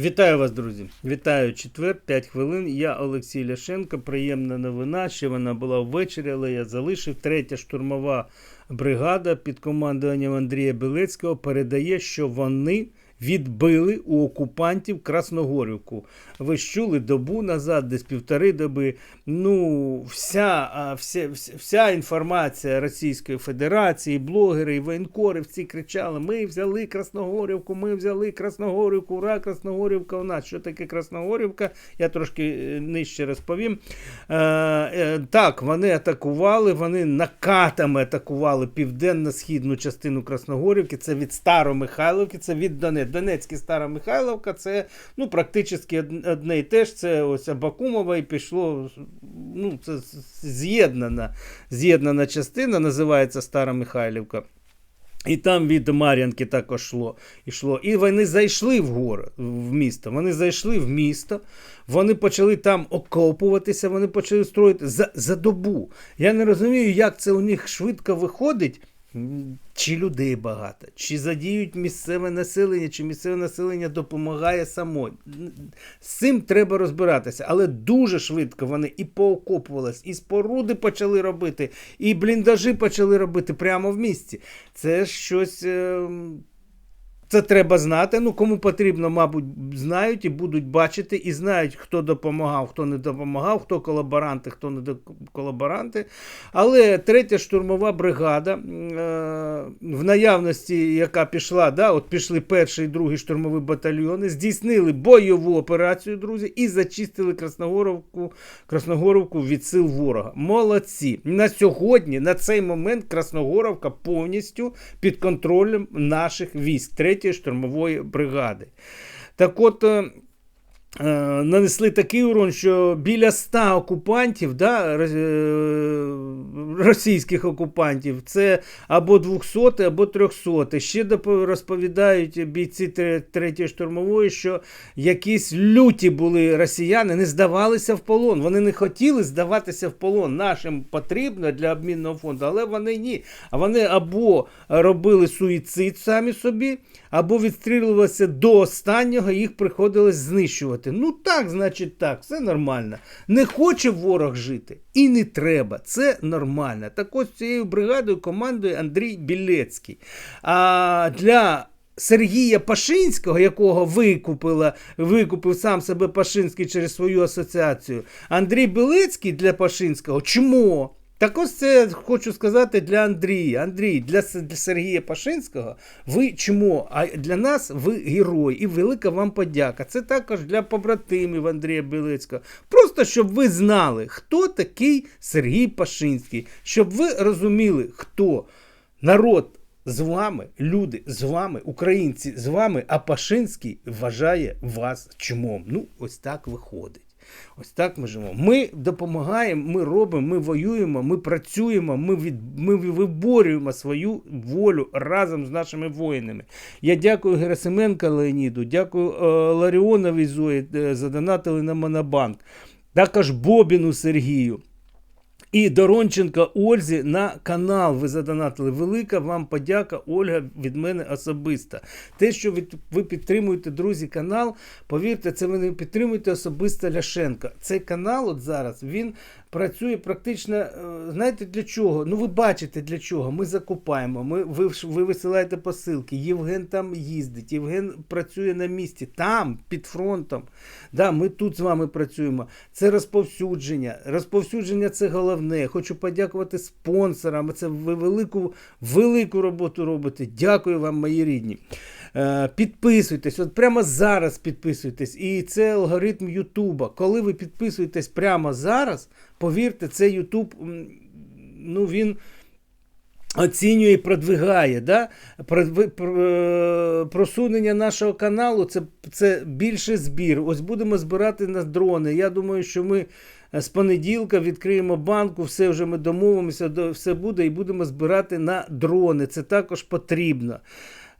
Вітаю вас, друзі! Вітаю четвер, 5 хвилин. Я Олексій Ляшенко. Приємна новина. Ще вона була ввечері, але я залишив. Третя штурмова бригада під командуванням Андрія Білецького передає, що вони відбили у окупантів Красногорівку. Ви ж чули добу назад, десь півтори доби. Ну, вся, вся, вся, інформація Російської Федерації, блогери і воєнкори всі кричали: ми взяли Красногорівку, ми взяли Красногорівку, ура, Красногорівка у нас. Що таке Красногорівка? Я трошки е, нижче розповім. Е, е, так, вони атакували, вони накатами атакували південно-східну частину Красногорівки. Це від Старомихайловки, це від Донецька. Донецька Старомихайловка, це ну, практично одне і те ж. Це ось Абакумова і пішло. Ну, це з'єднана, з'єднана частина, називається Стара Михайлівка. І там від Мар'янки також йшло. йшло. І вони зайшли в город, в місто. Вони зайшли в місто, вони почали там окопуватися, вони почали строїти за, за добу. Я не розумію, як це у них швидко виходить. Чи людей багато, чи задіють місцеве населення, чи місцеве населення допомагає само. З цим треба розбиратися. Але дуже швидко вони і поокопувались, і споруди почали робити, і бліндажі почали робити прямо в місті. Це щось. е, Це треба знати. Ну, кому потрібно, мабуть, знають і будуть бачити, і знають, хто допомагав, хто не допомагав, хто колаборанти, хто не колаборанти. Але третя штурмова бригада, е, в наявності, яка пішла, да, от пішли перший і другий штурмові батальйони, здійснили бойову операцію, друзі, і зачистили Красногоровку, Красногоровку від сил ворога. Молодці. На сьогодні, на цей момент, Красногоровка повністю під контролем наших військ, третьої штурмової бригади. Так от. Е, нанесли такий урон, що біля ста окупантів, да, е, російських окупантів, це або 200, або 300. Ще розповідають бійці тре- третьої штурмової, що якісь люті були росіяни, не здавалися в полон. Вони не хотіли здаватися в полон. Нашим потрібно для обмінного фонду, але вони ні. А вони або робили суїцид самі собі, або відстрілювалися до останнього, їх приходилось знищувати. Ну так, значить так, все нормально. Не хоче ворог жити і не треба. Це нормально. Так ось цією бригадою командує Андрій Білецький. А для Сергія Пашинського, якого викупила, викупив сам себе Пашинський через свою асоціацію, Андрій Білецький для Пашинського чмо. Так ось це хочу сказати для Андрія. Андрій, для, для Сергія Пашинського ви чмо, а для нас ви герой і велика вам подяка. Це також для побратимів Андрія Білецького. Просто щоб ви знали, хто такий Сергій Пашинський, щоб ви розуміли, хто народ з вами, люди з вами, українці з вами, а Пашинський вважає вас чмом. Ну, ось так виходить. Ось так ми живемо. Ми допомагаємо, ми робимо, ми воюємо, ми працюємо, ми, від, ми виборюємо свою волю разом з нашими воїнами. Я дякую Герасименко Леоніду, дякую е, Ларіоновій Зої, е, задонатили на Монобанк, також Бобіну Сергію. І Доронченка Ользі на канал ви задонатили. Велика вам подяка, Ольга, від мене особисто. Те, що ви, ви підтримуєте, друзі, канал, повірте, це ви не підтримуєте особисто Ляшенка. Цей канал от зараз він працює практично. е, Знаєте для чого? Ну ви бачите для чого. Ми закупаємо. Ми, ви, ви висилаєте посилки. Євген там їздить, Євген працює на місці, там, під фронтом. Да, ми тут з вами працюємо. Це розповсюдження. Розповсюдження це головне. Хочу подякувати спонсорам. Це ви велику, велику роботу робите. Дякую вам, мої рідні. Е, Підписуйтесь, от прямо зараз підписуйтесь. І це алгоритм Ютуба. Коли ви підписуєтесь прямо зараз, повірте, це Ютуб, ну він. Оцінює і продвигає. Да? Е, Просунення нашого каналу це, це більше збір. Ось будемо збирати на дрони. Я думаю, що ми е, з понеділка відкриємо банку, все вже ми домовимося, все буде, і будемо збирати на дрони. Це також потрібно.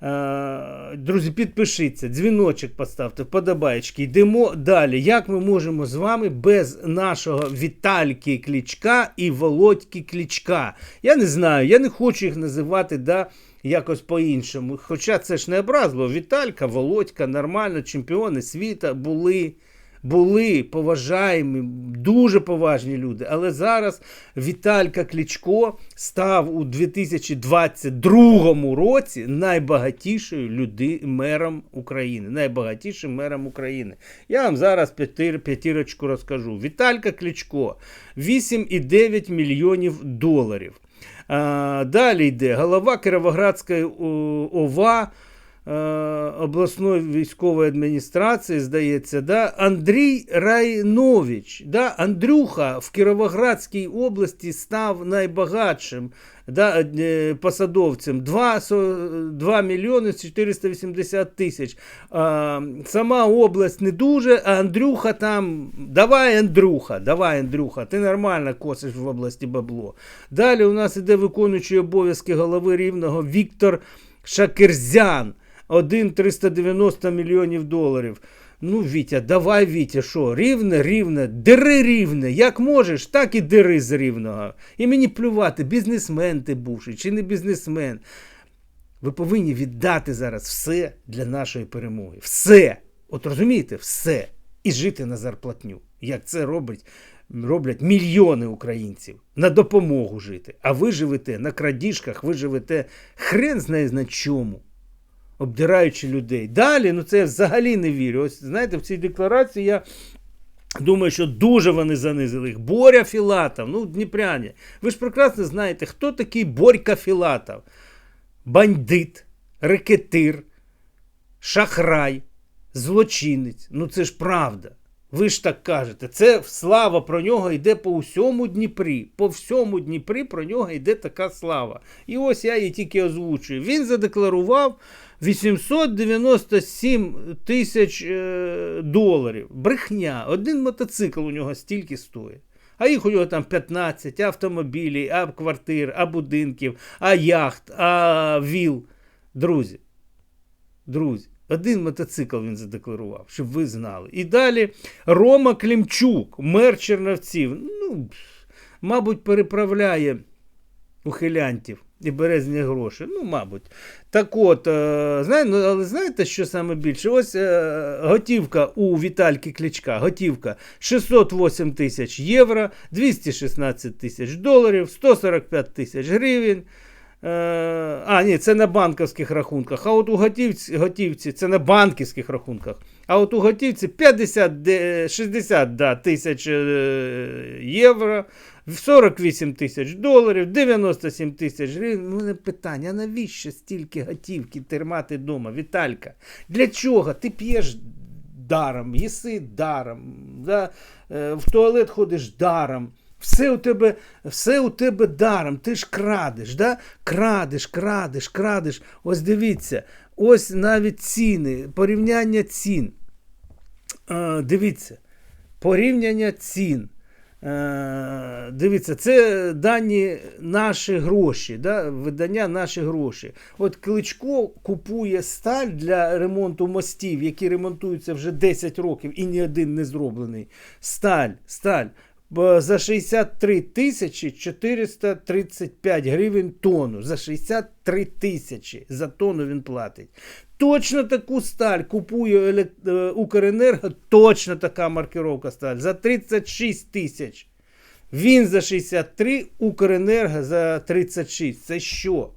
Е, Друзі, підпишіться, дзвіночок поставте, вподобаєчки. Йдемо далі. Як ми можемо з вами без нашого Вітальки Клічка і Володьки Клічка? Я не знаю, я не хочу їх називати да, якось по-іншому. Хоча це ж не образливо. Віталька, Володька, нормально, чемпіони світа були. Були поважаємі, дуже поважні люди. Але зараз Віталька Кличко став у 2022 році найбагатішою люди мером України. Найбагатішим мером України. Я вам зараз п'ятірочку розкажу. Віталька Кличко 8,9 мільйонів доларів. Далі йде голова Кіровоградської о, ОВА. Е, обласної військової адміністрації, здається, да, Андрій Райнович, да, Андрюха в Кіровоградській області став найбагатшим да, е, посадовцем 2, 2 мільйони 480 тисяч. А, сама область не дуже, а Андрюха там, давай, Андрюха, давай, Андрюха, ти нормально косиш в області бабло. Далі у нас іде виконуючий обов'язки голови рівного Віктор Шакерзян. 1 390 мільйонів доларів. Ну, Вітя, давай, Вітя, що, рівне, рівне, дири рівне. Як можеш, так і дири з рівного. І мені плювати, бізнесмен ти бувший чи не бізнесмен. Ви повинні віддати зараз все для нашої перемоги. Все. От розумієте, все. І жити на зарплатню. Як це робить, роблять мільйони українців. На допомогу жити. А ви живете на крадіжках, ви живете хрен знає на чому обдираючи людей. Далі, ну це я взагалі не вірю. Ось знаєте, в цій декларації я. Думаю, що дуже вони занизили їх. Боря Філатов, ну, Дніпряні. Ви ж прекрасно знаєте, хто такий Борька Філатов? Бандит, рекетир, шахрай, злочинець. Ну це ж правда. Ви ж так кажете. Це слава про нього йде по всьому Дніпрі. По всьому Дніпрі про нього йде така слава. І ось я її тільки озвучую. Він задекларував 897 тисяч е, доларів. Брехня. Один мотоцикл у нього стільки стоїть. А їх у нього там 15 автомобілів, а квартир, а будинків, а яхт, а віл. Друзі. Друзі. Один мотоцикл він задекларував, щоб ви знали. І далі Рома Клімчук, мер Черновців. Ну, мабуть, переправляє ухилянтів і бере з них гроші. Ну, мабуть. Так от, е, знає, ну, але знаєте, що саме більше? Ось е, готівка у Вітальки Кличка, готівка 608 тисяч євро, 216 тисяч доларів, 145 тисяч гривень. Е, а, ні, це на банківських рахунках. А от у готівці, готівці це на банківських рахунках. А от у готівці 50, 60 да, тисяч е, євро, 48 тисяч доларів, 97 тисяч гривень. У мене питання, навіщо стільки готівки тримати вдома? Віталька, для чого? Ти п'єш даром, їси даром, да? е, в туалет ходиш даром. Все у тебе, все у тебе даром, ти ж крадеш, да? крадеш, крадеш, крадеш. Ось дивіться, ось навіть ціни, порівняння цін. Е, дивіться, порівняння цін. Е, дивіться, це дані наші гроші, да? видання наші гроші. От Кличко купує сталь для ремонту мостів, які ремонтуються вже 10 років і ні один не зроблений. Сталь, сталь. За 63 тисячі 435 гривень тонну. За 63 тисячі за тонну він платить. Точно таку сталь купує е, Укренерго, точно така маркировка сталь. За 36 тисяч. Він за 63, Укренерго за 36. Це що?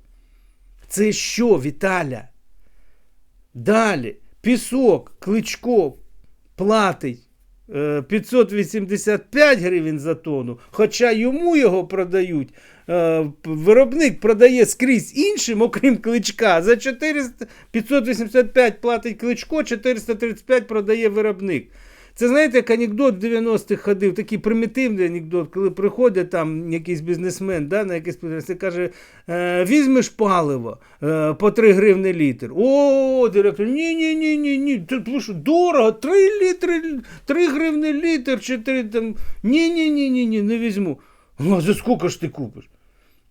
Це що, Віталя? Далі. Пісок, кличко платить 585 гривень за тонну, хоча йому його продають. е, Виробник продає скрізь іншим, окрім кличка. За 400, 585 платить кличко, 435 продає виробник. Це знаєте, як анекдот в 90-х ходив, такий примітивний анекдот, коли приходить там якийсь бізнесмен да, на якесь підприємство каже: е, візьмеш паливо е, по 3 гривни літр. О, директор, ні, ні, ні, ні. Тут що, дорого, 3 літри, 3 гривни літр, 4 там. Ні, ні, ні, ні, ні, не візьму. Ну, а за скільки ж ти купиш?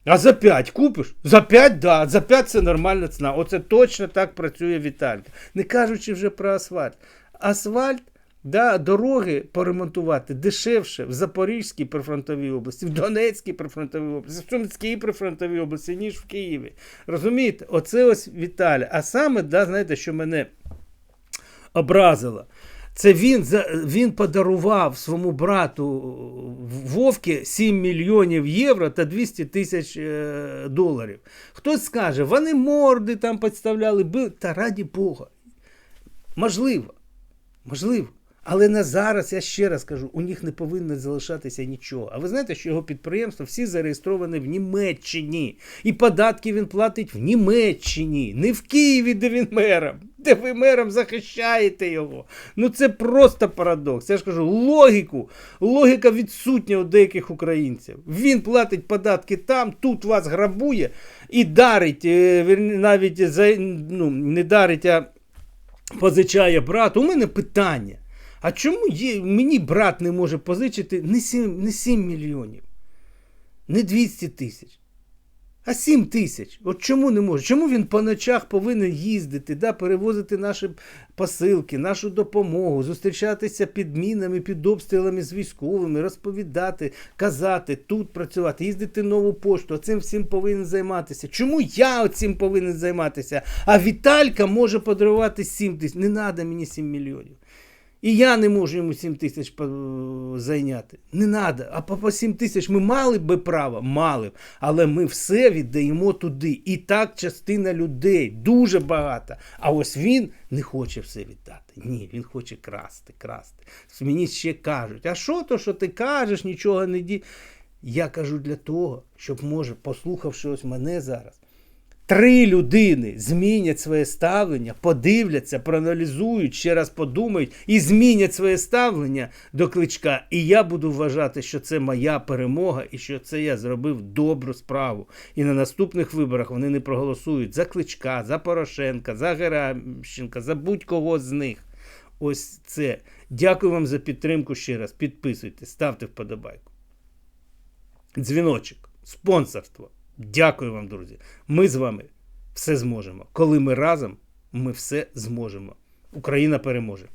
А за 5 купиш? За 5, да, за 5 це нормальна ціна. Оце точно так працює Віталька. Не кажучи вже про асфальт. Асфальт Да, дороги поремонтувати дешевше в Запорізькій прифронтовій області, в Донецькій прифронтовій області, в Сумській прифронтовій області, ніж в Києві. Розумієте? Оце ось Віталя. А саме, да, знаєте, що мене образило. Це він, він подарував своєму брату Вовки 7 мільйонів євро та 200 тисяч е, доларів. Хтось скаже, вони морди там підставляли, били. Та раді Бога. Можливо. Можливо. Але на зараз, я ще раз кажу, у них не повинно залишатися нічого. А ви знаєте, що його підприємства всі зареєстровані в Німеччині. І податки він платить в Німеччині, не в Києві, де він мером, де ви мером захищаєте його. Ну це просто парадокс. Я ж кажу, логіку, логіка відсутня у деяких українців. Він платить податки там, тут вас грабує і дарить, е, навіть ну, не дарить, а позичає брату. У мене питання. А чому є, мені брат не може позичити не 7, не 7 мільйонів, не 200 тисяч, а 7 тисяч? От чому не може? Чому він по ночах повинен їздити, да, перевозити наші посилки, нашу допомогу, зустрічатися під мінами, під обстрілами з військовими, розповідати, казати, тут працювати, їздити нову пошту, а цим всім повинен займатися. Чому я цим повинен займатися? А Віталька може подарувати 7 тисяч. Не треба мені 7 мільйонів. І я не можу йому 7 тисяч зайняти. Не треба. А по, по 7 тисяч ми мали б право? Мали б. Але ми все віддаємо туди. І так частина людей, дуже багато. А ось він не хоче все віддати. Ні, він хоче красти, красти. Мені ще кажуть, а що то, що ти кажеш, нічого не ді. Я кажу для того, щоб, може, послухавши ось мене зараз, Три людини змінять своє ставлення, подивляться, проаналізують, ще раз подумають і змінять своє ставлення до кличка. І я буду вважати, що це моя перемога і що це я зробив добру справу. І на наступних виборах вони не проголосують за кличка, за Порошенка, за Геращенка, за будь-кого з них. Ось це. Дякую вам за підтримку ще раз. Підписуйтесь, ставте вподобайку. Дзвіночок, спонсорство. Дякую вам, друзі. Ми з вами все зможемо. Коли ми разом, ми все зможемо. Україна переможе.